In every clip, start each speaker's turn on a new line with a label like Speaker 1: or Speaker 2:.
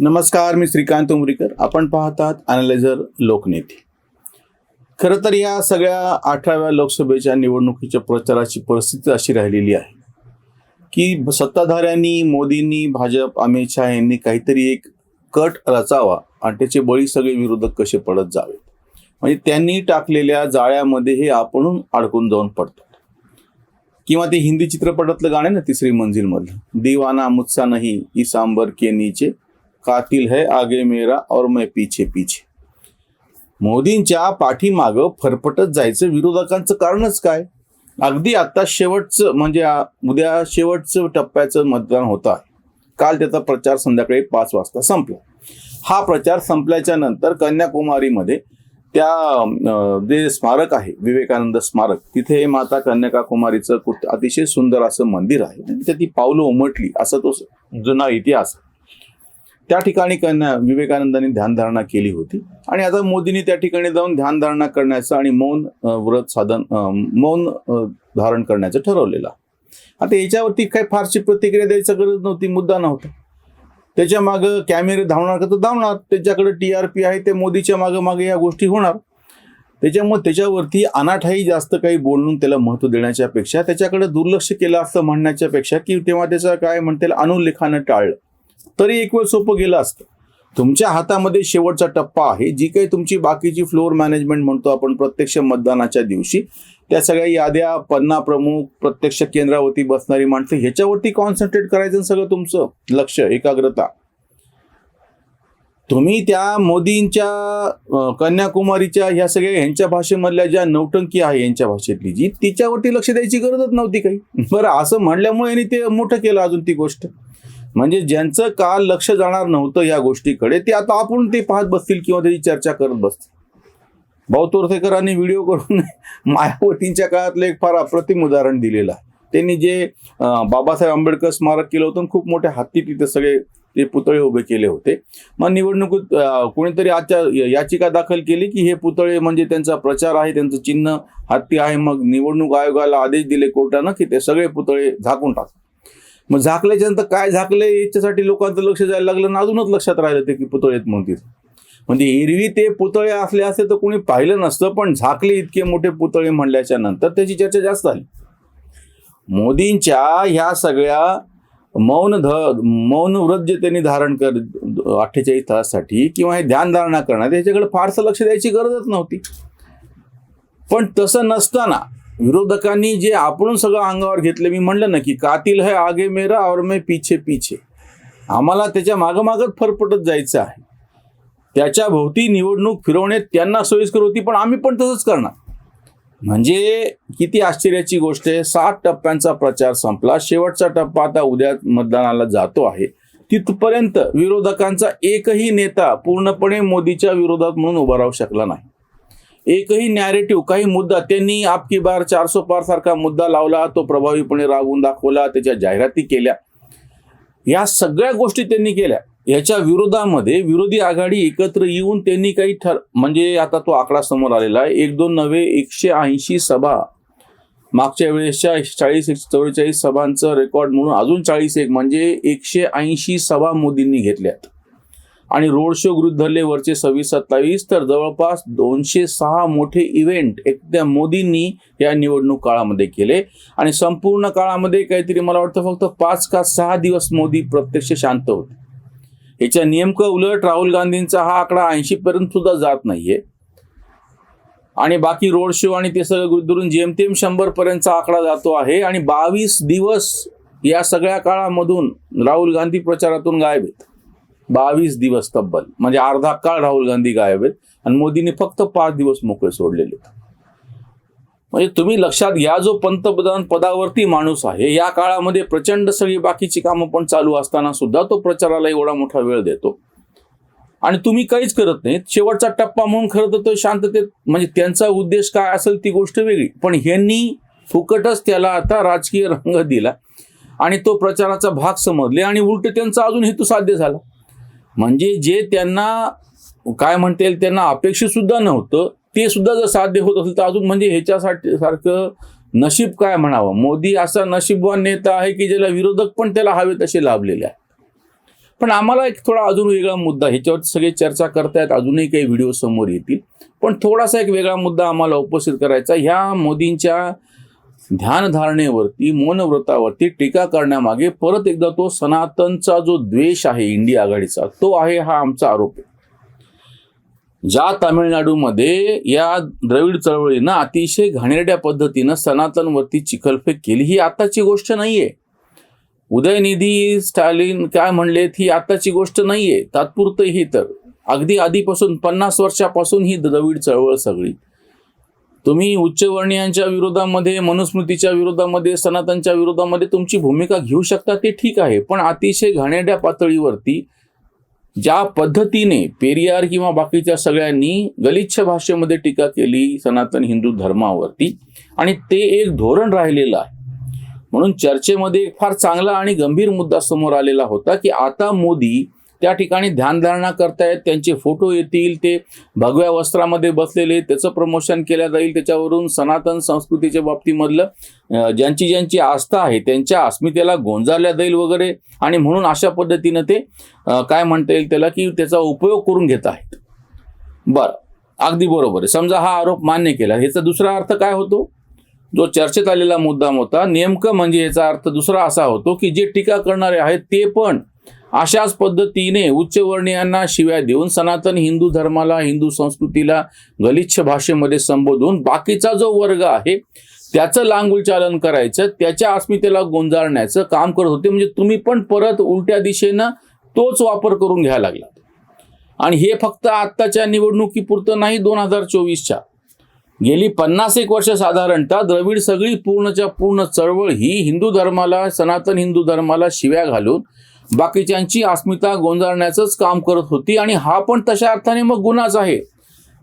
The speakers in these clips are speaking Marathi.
Speaker 1: नमस्कार मी श्रीकांत उमरीकर. आपण पाहतात अनालायझर लोकनेते. खरं तर या सगळ्या अठराव्या लोकसभेच्या निवडणुकीच्या प्रचाराची परिस्थिती अशी राहिलेली आहे की सत्ताधाऱ्यांनी मोदींनी भाजप अमित शहा यांनी काहीतरी एक कट रचावा आणि त्याचे बळी सगळे विरोधक कसे पडत जावेत. म्हणजे त्यांनी टाकलेल्या जाळ्यामध्ये हे आपणून अडकून जाऊन पडतात. किंवा ते हिंदी चित्रपटातलं गाणं ना तिसरी मंजिलमधलं. दिवाना मुत्सा नाही इसांबर केनीचे कातील है आगे मेरा और मैं पीछे पीछे. मोदींच्या पाठीमागं फरफटत जायचं विरोधकांचं कारणच काय? अगदी आता शेवटचं म्हणजे उद्या शेवटचं टप्प्याचं मतदान होतं आहे. काल त्याचा प्रचार संध्याकाळी पाच वाजता संपला. हा प्रचार संपल्याच्या नंतर कन्याकुमारीमध्ये त्या जे स्मारक आहे विवेकानंद स्मारक तिथे माता कन्याकाकुमारीचं अतिशय सुंदर असं मंदिर आहे. म्हणजे तिथे ती पावलं उमटली असं तो जुना इतिहास. आहे. त्या ठिकाणी विवेकानंदांनी ध्यानधारणा केली होती. आणि आता मोदींनी त्या ठिकाणी जाऊन ध्यानधारणा करण्याचं आणि मौन व्रत साधन मौन धारण करण्याचं ठरवलेलं आता याच्यावरती काही फारशी प्रतिक्रिया द्यायची गरज नव्हती मुद्दा नव्हता. त्याच्या मागं कॅमेरे धावणार का तर धावणार. त्याच्याकडे टी आर पी आहे ते मोदीच्या मागं मागे या गोष्टी होणार. त्याच्यामुळे त्याच्यावरती अनाठाई जास्त काही बोलून त्याला महत्त्व देण्याच्या पेक्षा त्याच्याकडे दुर्लक्ष केलं असं म्हणण्याच्या पेक्षा की तेव्हा त्याचं काय म्हणता येईल टाळलं. तरी एक वेळ सोपं गेलं असतं. तुमच्या हातामध्ये शेवटचा टप्पा आहे. जी काही तुमची बाकीची फ्लोअर मॅनेजमेंट म्हणतो आपण प्रत्यक्ष मतदानाच्या दिवशी त्या सगळ्या याद्या पन्ना प्रमुख प्रत्यक्ष केंद्रावरती बसणारी माणसं ह्याच्यावरती कॉन्सन्ट्रेट करायचं आणि सगळं तुमचं लक्ष एकाग्रता. तुम्ही त्या मोदींच्या कन्याकुमारीच्या ह्या सगळ्या ह्यांच्या भाषेमधल्या ज्या नौटंकी आहे यांच्या भाषेतली जी तिच्यावरती लक्ष द्यायची गरजच नव्हती काही. बरं असं म्हणल्यामुळे यांनी ते मोठं केलं अजून ती गोष्ट. म्हणजे ज्यांचं काल लक्ष जाणार नव्हतं या गोष्टीकडे ते आता आपण ते पाहत बसतील किंवा त्याची चर्चा करत बसतील. भाऊ तोरसेकरांनी व्हिडिओ करून मायावतींच्या काळातलं एक फार अप्रतिम उदाहरण दिलेलं आहे. त्यांनी जे बाबासाहेब आंबेडकर स्मारक केलं होतं खूप मोठ्या हत्ती तिथे सगळे ते पुतळे उभे केले होते. मग निवडणुकीत कोणीतरी आजच्या याचिका दाखल केली की हे पुतळे म्हणजे त्यांचा प्रचार आहे त्यांचं चिन्ह हत्ती आहे. मग निवडणूक आयोगाला आदेश दिले कोर्टानं की ते सगळे पुतळे झाकून टाकतात. मग झाकल्याच्या नंतर काय झाकले याच्यासाठी लोकांचं लक्ष जायला लागलं ना अजूनच लक्षात राहिलं ते की पुतळे आहेत म्हणून तिथे. म्हणजे एरवी ते पुतळे असले असते तर कोणी पाहिलं नसतं पण झाकले इतके मोठे पुतळे म्हणल्याच्या नंतर त्याची चर्चा जास्त झाली. मोदींच्या ह्या सगळ्या मौन ध मौन व्रत जे त्यांनी धारण कर अठ्ठेचाळीस तासासाठी किंवा हे ध्यानधारणा करणं याच्याकडे फारसं लक्ष द्यायची गरजच नव्हती. पण तसं नसताना विरोधकांनी जे आपण सगळं अंगावर घेतलं मी म्हणलं ना की कातील है आगे मेरा और मैं पीछे पीछे. आम्हाला त्याच्या मागं फरफटत जायचं आहे. त्याच्या भोवती निवडणूक फिरवण्यात त्यांना सोयीस्कर होती पण आम्ही पण तसंच करणार. म्हणजे किती आश्चर्याची गोष्ट आहे सात टप्प्यांचा प्रचार संपला. शेवटचा टप्पा आता उद्या मतदानाला जातो आहे. तिथपर्यंत विरोधकांचा एकही नेता पूर्णपणे मोदीच्या विरोधात म्हणून उभा राहू शकला नाही. एकही नॅरेटिव्ह काही मुद्दा त्यांनी आपकी बार चारसो पार सारखा मुद्दा लावला तो प्रभावीपणे राबवून दाखवला त्याच्या जाहिराती केल्या. या सगळ्या गोष्टी त्यांनी केल्या. याच्या विरोधामध्ये विरोधी आघाडी एकत्र येऊन त्यांनी काही ठर म्हणजे आता तो आकडा समोर आलेला आहे. एक दोन नव्हे एकशे ऐंशी सभा. मागच्या वेळेसच्या चाळीस एकशे चौवेचाळीस सभांचं रेकॉर्ड म्हणून अजून चाळीस एक म्हणजे एकशे ऐंशी सभा मोदींनी घेतल्यात. आणि रोड शो गृहीत धरले वरचे सव्वीस सत्तावीस तर जवळपास दोनशे सहा मोठे इव्हेंट एक त्या मोदींनी या निवडणूक काळामध्ये केले. आणि संपूर्ण काळामध्ये काहीतरी मला वाटतं फक्त पाच का सहा दिवस मोदी प्रत्यक्ष शांत होते. याच्या नेमकं उलट राहुल गांधींचा हा आकडा ऐंशी पर्यंत सुद्धा जात नाहीये. आणि बाकी रोड शो आणि ते सगळं गृहीत धरून जेमतेम शंभर पर्यंतचा आकडा जातो आहे आणि बावीस दिवस या सगळ्या काळामधून राहुल गांधी प्रचारातून गायब आहेत. बावीस दिवस तब्बल. म्हणजे अर्धा काळ राहुल गांधी गायब आहेत. आणि मोदींनी फक्त पाच दिवस मोकळे सोडलेले म्हणजे तुम्ही लक्षात घ्या जो पंतप्रधान पदावरती माणूस आहे या काळामध्ये प्रचंड सगळी बाकीची कामं पण चालू असताना सुद्धा तो प्रचाराला एवढा मोठा वेळ देतो. आणि तुम्ही काहीच करत नाहीत. शेवटचा टप्पा म्हणून खरं तर तो शांततेत म्हणजे त्यांचा उद्देश काय असेल ती गोष्ट वेगळी. पण ह्यांनी फुकटच त्याला आता राजकीय रंग दिला. आणि तो प्रचाराचा भाग समजले आणि उलट त्यांचा अजून हेतू साध्य झाला. म्हणजे जे त्यांना काय म्हणता येईल त्यांना अपेक्षित सुद्धा नव्हतं ते सुद्धा जर साध्य होत असेल तर अजून म्हणजे ह्याच्यासाठी सारखं नशीब काय म्हणावं? मोदी असा नशीबवान नेता आहे की ज्याला विरोधक पण त्याला हवे तसे लाभलेले आहे पण आम्हाला एक थोडा अजून वेगळा मुद्दा ह्याच्यावर सगळे चर्चा करतायत अजूनही काही व्हिडिओ समोर येतील. पण थोडासा एक वेगळा मुद्दा आम्हाला उपस्थित करायचा ह्या मोदींच्या ध्यानधारणेवरती मौनव्रतावरती टीका करण्यामागे परत एकदा तो सनातनचा जो द्वेष आहे इंडिया आघाडीचा तो आहे हा आमचा आरोप आहे. ज्या तामिळनाडूमध्ये या द्रविड चळवळीनं अतिशय घाणेरड्या पद्धतीनं सनातनवरती चिखलफेक केली ही आताची गोष्ट नाहीये. उदयनिधी स्टॅलिन काय म्हणलेत ही आताची गोष्ट नाहीये. तात्पुरतं ही तर. अगदी आधीपासून पन्नास वर्षापासून ही द्रविड चळवळ सगळी. तुम्ही उच्चवर्णीयांच्या विरोधामध्ये मनुस्मृतीच्या विरोधामध्ये सनातनच्या विरोधामध्ये तुमची भूमिका घेऊ शकता ते ठीक आहे. पण अतिशय घाणेड्या पातळीवरती ज्या पद्धतीने पेरियार किंवा बाकीच्या सगळ्यांनी गलिच्छ भाषेमध्ये टीका केली सनातन हिंदू धर्मावरती आणि ते एक धोरण राहिलेलं आहे. म्हणून चर्चेमध्ये एक फार चांगला आणि गंभीर मुद्दा समोर आलेला होता की आता मोदी त्या ठिकाणी ध्यानधारणा करतायत त्यांचे फोटो येतील ते भगव्या वस्त्रामध्ये बसलेले त्याचं प्रमोशन केलं जाईल त्याच्यावरून सनातन संस्कृतीच्या बाबतीमधलं ज्यांची ज्यांची आस्था आहे त्यांच्या अस्मितेला गोंजारल्या जाईल वगैरे. आणि म्हणून अशा पद्धतीनं ते काय म्हणता येईल त्याला की त्याचा उपयोग करून घेत आहेत. बरं अगदी बरोबर आहे. समजा हा आरोप मान्य केला. ह्याचा दुसरा अर्थ काय होतो? जो चर्चेत आलेला मुद्दा होता नेमकं म्हणजे याचा अर्थ दुसरा असा होतो की जे टीका करणारे आहेत ते पण अशाच पद्धतीने उच्चवर्णीयांना शिव्या देऊन सनातन हिंदू धर्माला हिंदू संस्कृतीला गलिच्छ भाषेमध्ये संबोधून बाकीचा जो वर्ग आहे त्याचं लांगुलचालन करायचं त्याच्या अस्मितेला गोंजारण्याचं काम करत होते. म्हणजे तुम्ही पण परत उलट्या दिशेनं तोच वापर करून घ्यायला लागला आणि हे फक्त आत्ताच्या निवडणुकीपुरतं नाही दोन हजार चोवीसच्या. गेली पन्नास एक वर्ष साधारणतः द्रविड सगळी पूर्णच्या पूर्ण चळवळ ही हिंदू धर्माला सनातन हिंदू धर्माला शिव्या घालून बाकीच्यांची अस्मिता गोंजाळण्याचंच काम करत होती आणि हा पण तशा अर्थाने मग गुन्हाच आहे.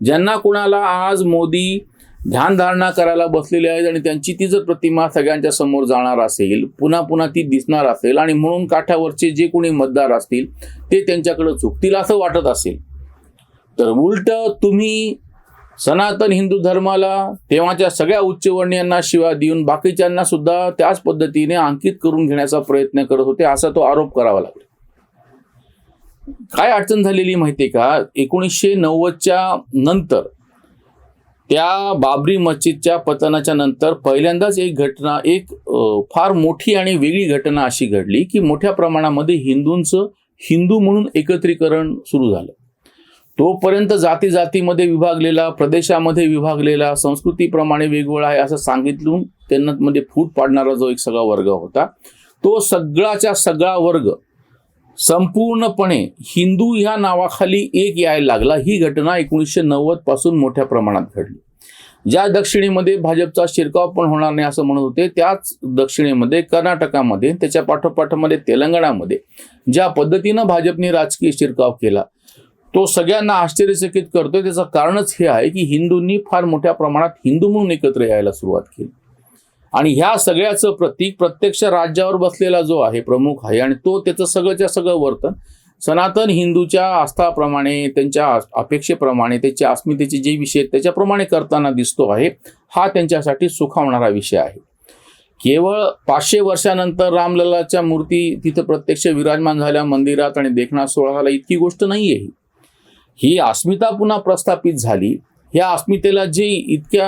Speaker 1: ज्यांना कुणाला आज मोदी ध्यानधारणा करायला बसलेले आहेत आणि त्यांची ती जर प्रतिमा सगळ्यांच्या समोर जाणार असेल पुन्हा पुन्हा ती दिसणार असेल आणि म्हणून काठावरचे जे कोणी मतदार असतील ते त्यांच्याकडे चुकतील असं वाटत असेल. तर उलट तुम्ही सनातन हिंदू धर्माला तेव्हाच्या सगळ्या उच्चवर्णीयांना शिवा देऊन बाकीच्यांना सुद्धा त्याच पद्धतीने अंकित करून घेण्याचा प्रयत्न करत होते असा तो आरोप करावा लागला. काय अडचण झालेली माहितीये का? एकोणीसशे नव्वदच्या नंतर त्या बाबरी मस्जिदच्या पतनाच्या नंतर पहिल्यांदाच एक घटना एक फार मोठी आणि वेगळी घटना अशी घडली की मोठ्या प्रमाणामध्ये हिंदूंचं हिंदू म्हणून एकत्रीकरण सुरू झालं. तोपर्यंत जाती जातीमध्ये विभागलेला प्रदेशामध्ये विभागलेला संस्कृतीप्रमाणे वेगवेगळा आहे असं सांगितलं त्यांना मध्ये फूट पाडणारा जो एक सगळा वर्ग होता तो सगळाच्या सगळा वर्ग संपूर्णपणे हिंदू ह्या नावाखाली एक यायला लागला. ही घटना एकोणीसशे नव्वदपासून मोठ्या प्रमाणात घडली. ज्या दक्षिणेमध्ये भाजपचा शिरकाव पण होणार नाही असं म्हणत होते त्याच दक्षिणेमध्ये कर्नाटकामध्ये त्याच्या पाठोपाठमध्ये तेलंगणामध्ये ज्या पद्धतीनं भाजपने राजकीय शिरकाव केला तो सगळ्यांना आश्चर्यचकित करतोय. त्याचं कारणच हे आहे की हिंदूंनी फार मोठ्या प्रमाणात हिंदू म्हणून एकत्र यायला सुरुवात केली. आणि ह्या सगळ्याचं प्रतीक प्रत्यक्ष राज्यावर बसलेला जो आहे प्रमुख आहे आणि तो त्याचं सगळंच्या सगळं वर्तन सनातन हिंदूच्या आस्थाप्रमाणे त्यांच्या अपेक्षेप्रमाणे त्याच्या अस्मितेचे जे विषय त्याच्याप्रमाणे करताना दिसतो आहे हा त्यांच्यासाठी सुखावणारा विषय आहे. केवळ पाचशे वर्षानंतर रामललाच्या मूर्ती तिथं प्रत्यक्ष विराजमान झाल्या मंदिरात आणि देखणा सोहळ्याला इतकी गोष्ट नाही आहे ही अस्मिता पुन्हा प्रस्थापित झाली. ह्या अस्मितेला जी इतक्या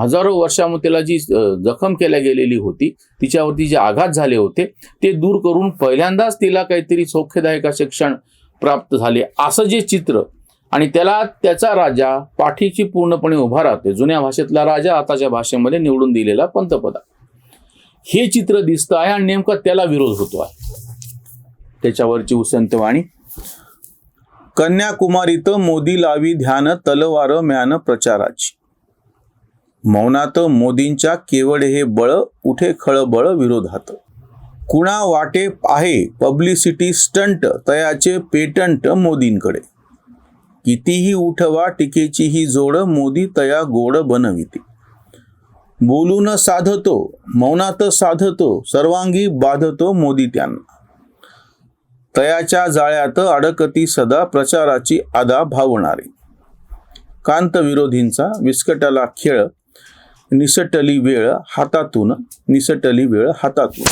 Speaker 1: हजारो वर्षामध्ये त्याला जी जखम केल्या गेलेली होती तिच्यावरती जे आघात झाले होते ते दूर करून पहिल्यांदाच तिला काहीतरी सौख्यदायक असे क्षण प्राप्त झाले. असं जे चित्र आणि त्याला त्याचा राजा पाठीची पूर्णपणे उभा राहते जुन्या भाषेतला राजा आताच्या भाषेमध्ये निवडून दिलेला पंतप्रधान. हे चित्र दिसतं आहे आणि नेमका त्याला विरोध होतो आहे. त्याच्यावरची उसंतवाणी कन्याकुमारीत मोदी लावी ध्यान तलवार म्यान प्रचाराची. मौनात मोदींच्या केवळ हे बळ उठे खळबळ विरोधात. कुणा वाटे आहे पब्लिसिटी स्टंट तयाचे पेटंट मोदींकडे. कितीही उठवा टीकेची ही जोड मोदी तया गोड बनविते. बोलून साधतो मौनात साधतो सर्वांगी बाधतो मोदी त्यांना. तयाच्या जाळ्यात अडकती सदा प्रचाराची आदा भावणारी. कांत विरोधींचा विस्कटला खेळ निसटली वेळ हातातून निसटली वेळ हातातून.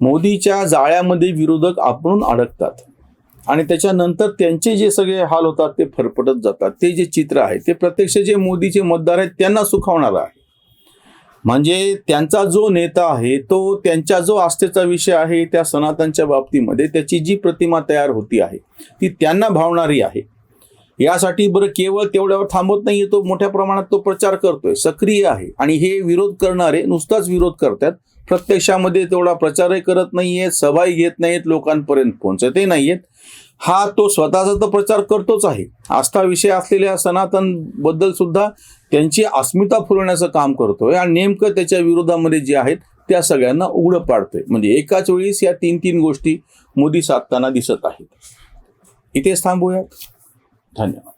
Speaker 1: मोदीच्या जाळ्यामध्ये विरोधक आपण अडकतात आणि त्याच्यानंतर त्यांचे जे सगळे हाल होतात ते फरफटत जातात. ते जे चित्र आहे ते प्रत्यक्ष जे मोदीचे मतदार आहेत त्यांना सुखावणार आहे. म्हणजे त्यांचा जो नेता आहे तो त्यांच्या जो आस्थेचा विषय आहे त्या सनातनच्या बाबतीमध्ये त्याची जी प्रतिमा तयार होती आहे ती त्यांना भावणारी आहे. यासाठी बरं केवळ तेवढ्यावर थांबत नाहीये तो मोठ्या प्रमाणात तो प्रचार करतोय सक्रिय आहे. आणि हे विरोध करणारे नुसताच विरोध करतात. प्रत्यक्षामध्ये तेवढा प्रचारही करत नाहीयेत सभाही घेत नाहीत लोकांपर्यंत पोहोचतही नाहीयेत. हा तो स्वतःचा तर प्रचार करतोच आहे. आस्था विषय असलेल्या सनातनबद्दल सुद्धा त्यांची अस्मिता फुलवण्याचं काम करतोय आणि नेमकं त्याच्या विरोधामध्ये जे आहेत त्या सगळ्यांना उघडं पाडतोय. म्हणजे एकाच वेळीस या तीन तीन गोष्टी मोदी साधताना दिसत आहेत. इथेच थांबूयात. धन्यवाद.